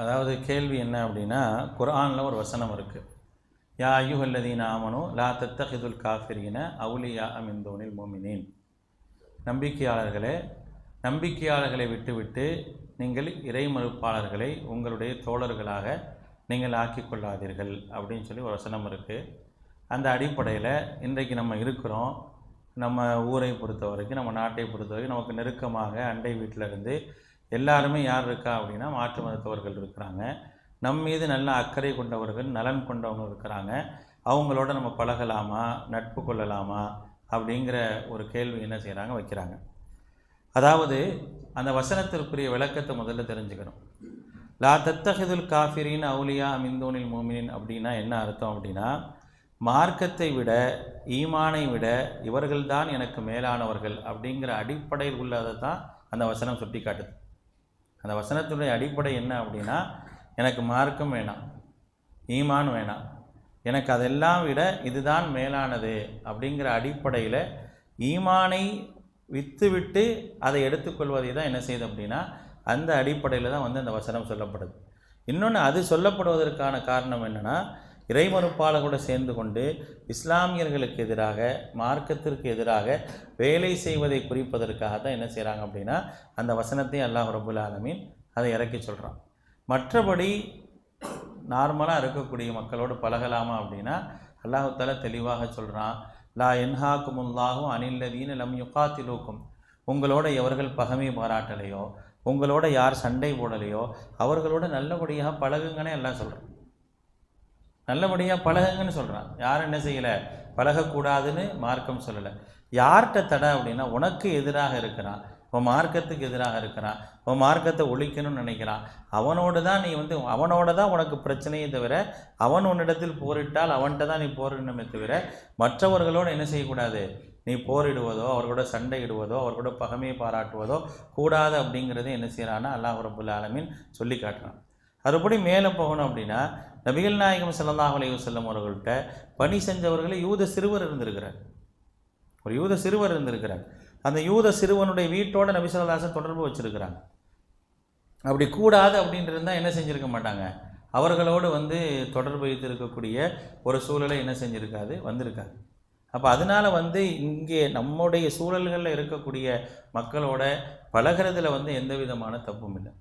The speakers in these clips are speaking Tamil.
அதாவது கேள்வி என்ன அப்படின்னா குர்ஆனில் ஒரு வசனம் இருக்குது யா ஐயுஹல்லதீன ஆமனோ லா தத்தஹிதுல் காஃபிரின அவுலியா அமிந்தோனில் மோமினேன். நம்பிக்கையாளர்களே நம்பிக்கையாளர்களை விட்டுவிட்டு நீங்கள் இறை மறுப்பாளர்களை உங்களுடைய தோழர்களாக நீங்கள் ஆக்கி கொள்ளாதீர்கள் அப்படின்னு சொல்லி ஒரு வசனம் இருக்குது அந்த அடிப்படையில் இன்றைக்கு நம்ம இருக்கிறோம். நம்ம ஊரை பொறுத்த வரைக்கும் நம்ம நாட்டை பொறுத்த வரைக்கும் நமக்கு நெருக்கமாக அண்டை வீட்டில் இருந்து எல்லாருமே யார் இருக்கா அப்படின்னா மாற்று மதத்தவர்கள் இருக்கிறாங்க. நம் மீது நல்ல அக்கறை கொண்டவர்கள் நலன் கொண்டவங்க இருக்கிறாங்க. அவங்களோட நம்ம பழகலாமா நட்பு கொள்ளலாமா அப்படிங்கிற ஒரு கேள்வி என்ன செய்கிறாங்க வைக்கிறாங்க. அதாவது அந்த வசனத்திற்குரிய விளக்கத்தை முதல்ல தெரிஞ்சுக்கணும். லா தத்தஹிதுல் காஃபிரின் அவுலியா மிந்தோனில் மோமினின் அப்படின்னா என்ன அர்த்தம் அப்படின்னா மார்க்கத்தை விட ஈமானை விட இவர்கள்தான் எனக்கு மேலானவர்கள் அப்படிங்கிற அடிப்படையில் உள்ளதை தான் அந்த வசனம் சுட்டி காட்டுது அந்த வசனத்துடைய அடிப்படை என்ன அப்படின்னா எனக்கு மார்க்கம் வேணாம் ஈமான் வேணாம் எனக்கு அதெல்லாம் விட இதுதான் மேலானது அப்படிங்கிற அடிப்படையில் ஈமானை விற்றுவிட்டு அதை எடுத்துக்கொள்வதை தான் என்ன செய்யுது அப்படின்னா அந்த அடிப்படையில் தான் வந்து அந்த வசனம் சொல்லப்படுது. இன்னொன்று அது சொல்லப்படுவதற்கான காரணம் என்னென்னா இறைமறுப்பாளர்களோடு சேர்ந்து கொண்டு இஸ்லாமியர்களுக்கு எதிராக மார்க்கத்திற்கு எதிராக வேலை செய்வதை குறிப்பதற்காக தான் என்ன செய்கிறாங்க அப்படின்னா அந்த வசனத்தை அல்லாஹ் ரபுல் ஆலமீன் அதை இறக்கி சொல்கிறான் மற்றபடி நார்மலாக இருக்கக்கூடிய மக்களோடு பழகலாமா அப்படின்னா அல்லாஹால தெளிவாக சொல்கிறான் லா என்ஹாக்குமுல்லாகும் அனில்லதீன் லம் யுகாத்திலூக்கும். உங்களோட எவர்கள் பகமை பாராட்டலையோ உங்களோட யார் சண்டை போடலையோ அவர்களோட நல்லபடியாக பழகுங்கன்னே எல்லாம் சொல்கிறேன் நல்லபடியாக பழகுங்கன்னு சொல்கிறான் யாரும் என்ன செய்யலை? பழகக்கூடாதுன்னு மார்க்கம் சொல்லலை. யார்கிட்ட தடை அப்படின்னா உனக்கு எதிராக இருக்கிறான். உன் மார்க்கத்துக்கு எதிராக இருக்கிறான். உன் மார்க்கத்தை ஒழிக்கணும்னு நினைக்கிறான். அவனோடு தான் நீ வந்து அவனோட தான் உனக்கு பிரச்சனையே தவிர அவன் உன்னிடத்தில் போரிட்டால் அவன்கிட்ட தான் நீ போரிடணுமே தவிர மற்றவர்களோடு என்ன செய்யக்கூடாது? நீ போரிடுவதோ அவர்களோட சண்டையிடுவதோ அவர்களோட பகமையை பாராட்டுவதோ கூடாது அப்படிங்கிறத என்ன செய்கிறான்னா அல்லாஹ் ரபுல் ஆலமின் சொல்லி காட்டுறான். அதுபடி மேலே போகணும் அப்படின்னா நபிகள் நாயகம் ஸல்லல்லாஹு செல்லும் வஸல்லம் அவர்கள்ட்ட பணி செஞ்சவர்களே யூத சிறுவர் இருந்திருக்கிறார். ஒரு யூத சிறுவர் இருந்திருக்கிறார். அந்த யூத சிறுவனுடைய வீட்டோட நபி சொல்லதாசன் தொடர்பு வச்சுருக்கிறாங்க. அப்படி கூடாது அப்படின்ட்டு இருந்தால் என்ன செஞ்சுருக்க மாட்டாங்க. அவர்களோடு வந்து தொடர்பு வைத்திருக்கக்கூடிய ஒரு சூழலை என்ன செஞ்சுருக்காது? வந்திருக்காது அப்போ அதனால் வந்து இங்கே நம்முடைய சூழல்களில் இருக்கக்கூடிய மக்களோட பழகிறதுல வந்து எந்த விதமான தப்பும் இல்லை.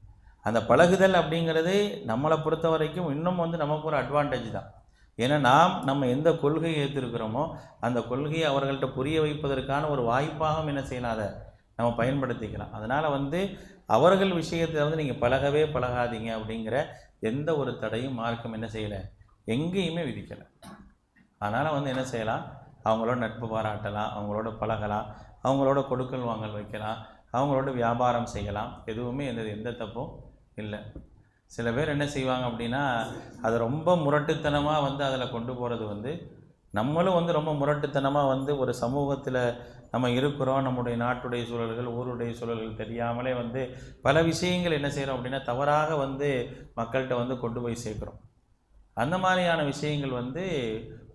அந்த பழகுதல் அப்படிங்கிறது நம்மளை பொறுத்த வரைக்கும் இன்னும் வந்து நமக்கு ஒரு அட்வான்டேஜ் தான். ஏன்னா நாம் நம்ம எந்த கொள்கையை ஏற்றிருக்கிறோமோ அந்த கொள்கையை அவர்கள்ட்ட புரிய வைப்பதற்கான ஒரு வாய்ப்பாகவும் என்ன செய்யலாம் அதை நம்ம பயன்படுத்திக்கலாம். அதனால் வந்து அவர்கள் விஷயத்தில் வந்து நீங்கள் பழகவே பழகாதீங்க அப்படிங்கிற எந்த ஒரு தடையும் மார்க்கம் என்ன செய்யலை எங்கேயுமே விதிக்கலை. அதனால் வந்து என்ன செய்யலாம் அவங்களோட நட்பு பாராட்டலாம் அவங்களோட பழகலாம் அவங்களோட கொடுக்கல் வாங்கல் வைக்கலாம் அவங்களோட வியாபாரம் செய்யலாம். எதுவுமே எந்த எந்த தப்பும் இல்லை. சில பேர் என்ன செய்வாங்க அப்படின்னா அதை ரொம்ப முரட்டுத்தனமாக வந்து அதில் கொண்டு போகிறது வந்து நம்மளும் வந்து ரொம்ப முரட்டுத்தனமாக வந்து ஒரு சமூகத்தில் நம்ம இருக்கிறோம் நம்முடைய நாட்டுடைய சூழல்கள் ஊருடைய சூழல்கள் தெரியாமலே வந்து பல விஷயங்கள் என்ன செய்கிறோம் அப்படின்னா தவறாக வந்து மக்கள்கிட்ட வந்து கொண்டு போய் சேர்க்குறோம். அந்த மாதிரியான விஷயங்கள் வந்து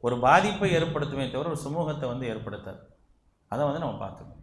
ஒரு பாதிப்பை ஏற்படுத்துமே தவிர ஒரு சமூகத்தை வந்து ஏற்படுத்தாது. அதை வந்து நம்ம பார்த்துக்கணும்.